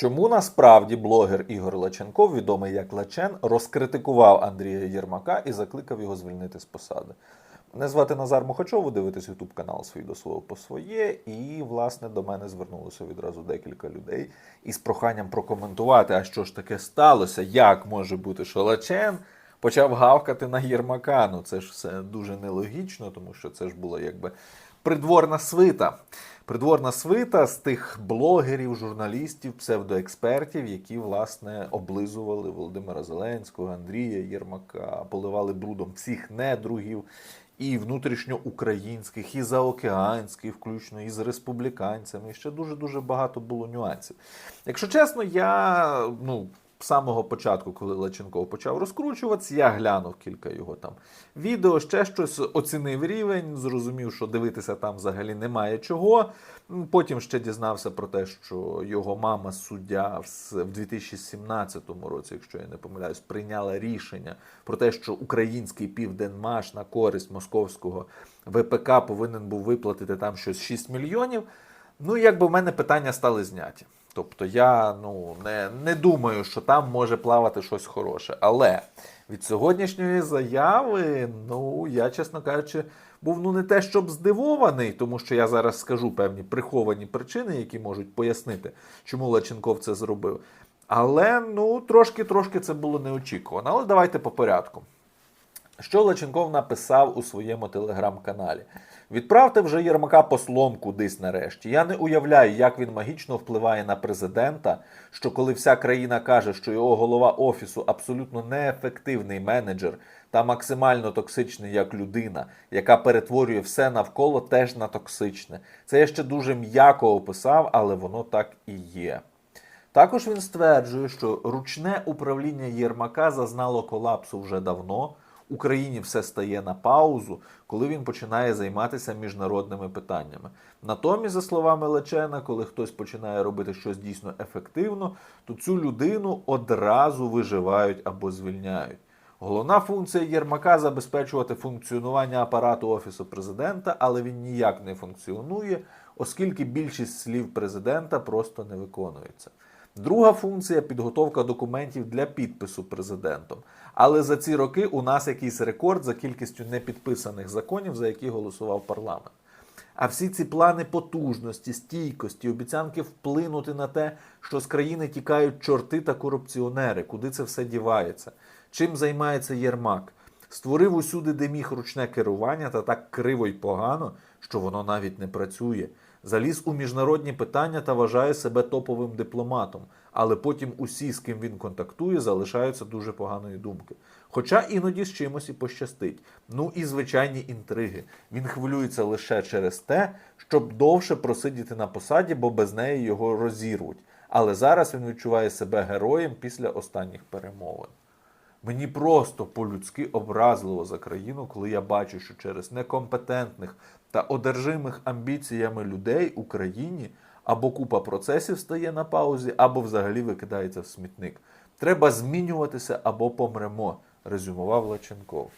Чому насправді блогер Ігор Лаченков, відомий як Лачен, розкритикував Андрія Єрмака і закликав його звільнити з посади? Мене звати Назар Мохачов, ви дивитесь Ютуб канал свій до свого по своє. І, власне, до мене звернулося відразу декілька людей із проханням прокоментувати, а що ж таке сталося, як може бути, що Лачен почав гавкати на Єрмака. Ну це ж все дуже нелогічно, тому що це ж було якби придворна свита. Придворна свита з тих блогерів, журналістів, псевдоекспертів, які власне облизували Володимира Зеленського, Андрія Єрмака, поливали брудом всіх недругів. І внутрішньоукраїнських, і заокеанських, включно і з республіканцями. І ще дуже дуже багато було нюансів. Якщо чесно, я ну самого початку, коли Лаченков почав розкручуватися, я глянув кілька його там відео, ще щось, оцінив рівень, зрозумів, що дивитися там взагалі немає чого. Потім ще дізнався про те, що його мама суддя в в 2017 році, якщо я не помиляюсь, прийняла рішення про те, що український південмаш на користь московського ВПК повинен був виплатити там щось 6 мільйонів. Ну, якби в мене питання стали зняті. Тобто я ну, не, не думаю, що там може плавати щось хороше. Але від сьогоднішньої заяви, ну, я, чесно кажучи, був ну не те, щоб здивований, тому що я зараз скажу певні приховані причини, які можуть пояснити, чому Лаченков це зробив. Але ну, трошки-трошки це було неочікувано. Але давайте по порядку. Що Лаченков написав у своєму телеграм-каналі? Відправте вже Єрмака послом кудись нарешті. Я не уявляю, як він магічно впливає на президента, що коли вся країна каже, що його голова офісу абсолютно неефективний менеджер та максимально токсичний як людина, яка перетворює все навколо теж на токсичне. Це я ще дуже м'яко описав, але воно так і є. Також він стверджує, що ручне управління Єрмака зазнало колапсу вже давно. Україні все стає на паузу, коли він починає займатися міжнародними питаннями. Натомість, за словами Лечена, коли хтось починає робити щось дійсно ефективно, то цю людину одразу виживають або звільняють. Головна функція Єрмака забезпечувати функціонування апарату Офісу президента, але він ніяк не функціонує, оскільки більшість слів президента просто не виконується. Друга функція підготовка документів для підпису президентом. Але за ці роки у нас якийсь рекорд за кількістю непідписаних законів, за які голосував парламент. А всі ці плани потужності, стійкості, обіцянки вплинути на те, що з країни тікають чорти та корупціонери, куди це все дівається, чим займається Єрмак. Створив усюди, де міг ручне керування, та так криво й погано, що воно навіть не працює. Заліз у міжнародні питання та вважає себе топовим дипломатом, але потім усі, з ким він контактує, залишаються дуже поганої думки. Хоча іноді з чимось і пощастить. Ну і звичайні інтриги. Він хвилюється лише через те, щоб довше просидіти на посаді, бо без неї його розірвуть. Але зараз він відчуває себе героєм після останніх перемовин. Мені просто по-людськи образливо за країну, коли я бачу, що через некомпетентних та одержимих амбіціями людей Україні або купа процесів стає на паузі, або взагалі викидається в смітник. Треба змінюватися або помремо, резюмував Лаченков.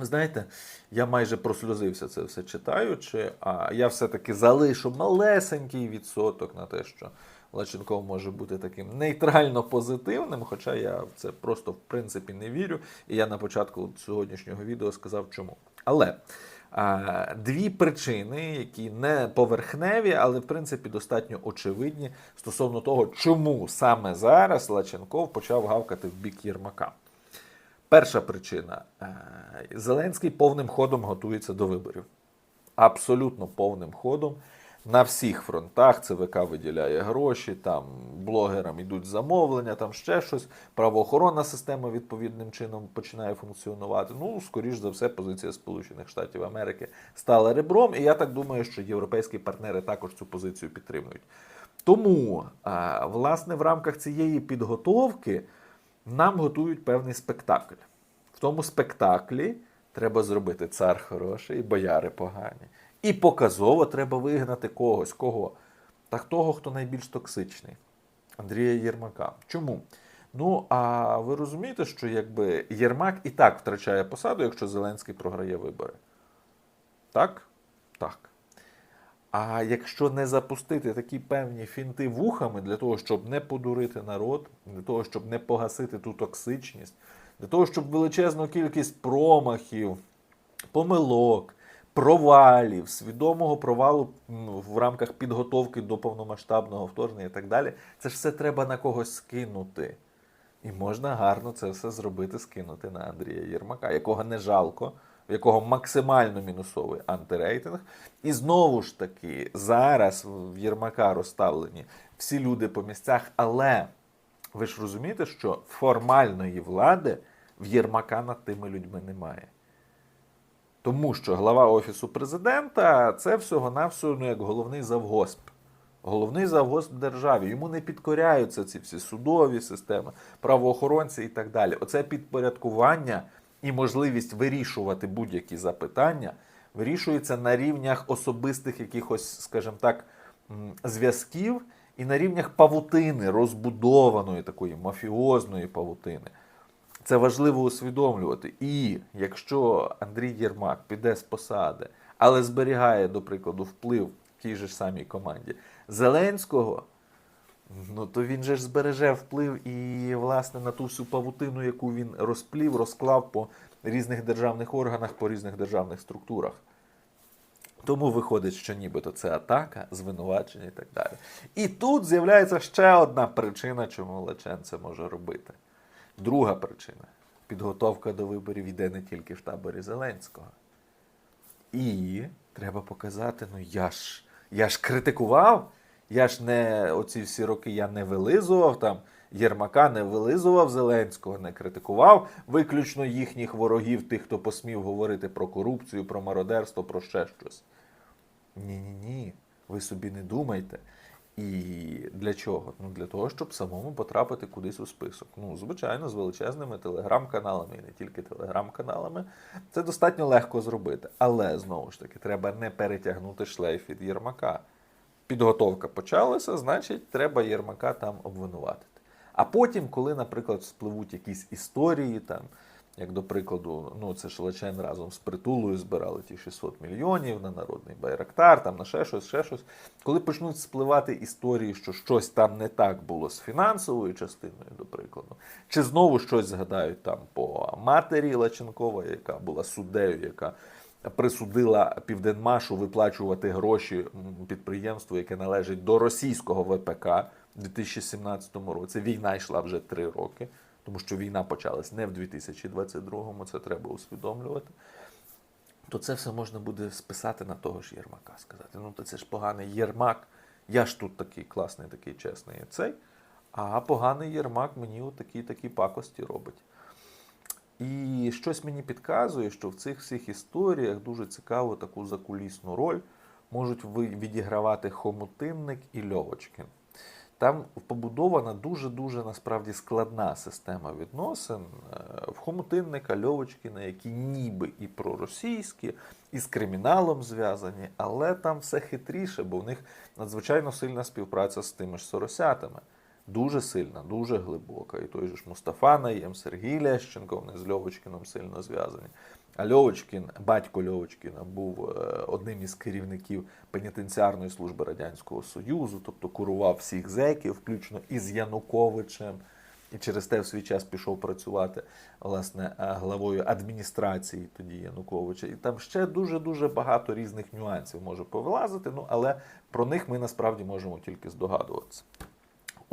Знаєте, я майже прослюзився це все читаючи, а я все-таки залишу малесенький відсоток на те, що Лаченков може бути таким нейтрально позитивним, хоча я в це просто в принципі не вірю. І я на початку сьогоднішнього відео сказав чому. Але дві причини, які не поверхневі, але в принципі достатньо очевидні стосовно того, чому саме зараз Лаченков почав гавкати в бік Єрмака. Перша причина: Е, Зеленський повним ходом готується до виборів. Абсолютно повним ходом. На всіх фронтах ЦВК виділяє гроші, там блогерам йдуть замовлення, там ще щось. Правоохоронна система відповідним чином починає функціонувати. Ну, скоріш за все, позиція Сполучених Штатів Америки стала ребром, і я так думаю, що європейські партнери також цю позицію підтримують. Тому, власне, в рамках цієї підготовки нам готують певний спектакль. В тому спектаклі треба зробити цар хороший, бояри погані. І показово треба вигнати когось. Кого? Так того, хто найбільш токсичний. Андрія Єрмака. Чому? Ну, а ви розумієте, що якби Єрмак і так втрачає посаду, якщо Зеленський програє вибори? Так? Так. А якщо не запустити такі певні фінти вухами для того, щоб не подурити народ, для того, щоб не погасити ту токсичність, для того, щоб величезну кількість промахів, помилок, провалів, свідомого провалу в рамках підготовки до повномасштабного вторгнення і так далі, це ж все треба на когось скинути. І можна гарно це все зробити, скинути на Андрія Єрмака, якого не жалко, в якого максимально мінусовий антирейтинг. І знову ж таки, зараз в Єрмака розставлені всі люди по місцях, але ви ж розумієте, що формальної влади в Єрмака над тими людьми немає. Тому що глава Офісу президента це всього-навсього ну, як головний завгосп. Головний завгосп державі. Йому не підкоряються ці всі судові системи, правоохоронці і так далі. Оце підпорядкування і можливість вирішувати будь-які запитання вирішується на рівнях особистих якихось, скажімо так, зв'язків і на рівнях павутини, розбудованої такої мафіозної павутини. Це важливо усвідомлювати. І якщо Андрій Єрмак піде з посади, але зберігає, до прикладу, вплив в тій же ж самій команді Зеленського, ну то він же ж збереже вплив і, власне, на ту всю павутину, яку він розплів, розклав по різних державних органах, по різних державних структурах. Тому виходить, що нібито це атака, звинувачення і так далі. І тут з'являється ще одна причина, чому Лечен це може робити. Друга причина підготовка до виборів йде не тільки в таборі Зеленського. І треба показати: ну я ж, я ж критикував, я ж не оці всі роки я не вилизував там. Єрмака не вилизував Зеленського, не критикував виключно їхніх ворогів, тих, хто посмів говорити про корупцію, про мародерство, про ще щось. Ні, ні, ні. Ви собі не думайте. І для чого? Ну для того, щоб самому потрапити кудись у список. Ну, звичайно, з величезними телеграм-каналами і не тільки телеграм-каналами. Це достатньо легко зробити. Але знову ж таки, треба не перетягнути шлейф від Єрмака. Підготовка почалася, значить, треба Єрмака там обвинуватити. А потім, коли, наприклад, спливуть якісь історії, там, як до прикладу, ну це ж Лечен разом з притулою збирали ті 600 мільйонів на народний байрактар, там на ще щось, ще щось. Коли почнуть спливати історії, що щось там не так було з фінансовою частиною, до прикладу, чи знову щось згадають там по матері Лаченкова, яка була суддею, яка присудила Південмашу виплачувати гроші підприємству, яке належить до російського ВПК у 2017 році. Війна йшла вже три роки, тому що війна почалась не в 2022-му, це треба усвідомлювати. То це все можна буде списати на того ж Єрмака, сказати. Ну, то це ж поганий Єрмак. Я ж тут такий класний, такий чесний цей. А поганий Єрмак мені отакі такі пакості робить. І щось мені підказує, що в цих всіх історіях дуже цікаву таку закулісну роль можуть відігравати Хомутинник і Льовочкін. Там побудована дуже-дуже насправді складна система відносин е, в Хомутинника, Льовочкіна, які ніби і проросійські, і з криміналом зв'язані, але там все хитріше, бо в них надзвичайно сильна співпраця з тими ж соросятами. Дуже сильна, дуже глибока. І той же ж Мустафа Наєм, Сергій Лещенко, вони з Льовочкіном сильно зв'язані. Льовочкін, батько Льовочкіна, був е, одним із керівників пенітенціарної служби Радянського Союзу, тобто курував всіх зеків, включно із Януковичем. І через те в свій час пішов працювати власне е, главою адміністрації тоді Януковича. І там ще дуже дуже багато різних нюансів може повилазити. Ну але про них ми насправді можемо тільки здогадуватися.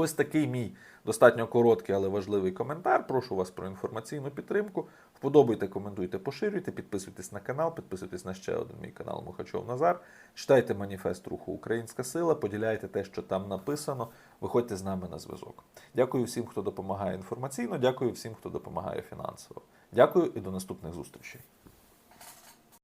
Ось такий мій достатньо короткий, але важливий коментар. Прошу вас про інформаційну підтримку. Вподобайте, коментуйте, поширюйте, підписуйтесь на канал, підписуйтесь на ще один мій канал Мухачов Назар. Читайте маніфест руху Українська Сила, поділяйте те, що там написано. Виходьте з нами на зв'язок. Дякую всім, хто допомагає інформаційно. Дякую всім, хто допомагає фінансово. Дякую і до наступних зустрічей.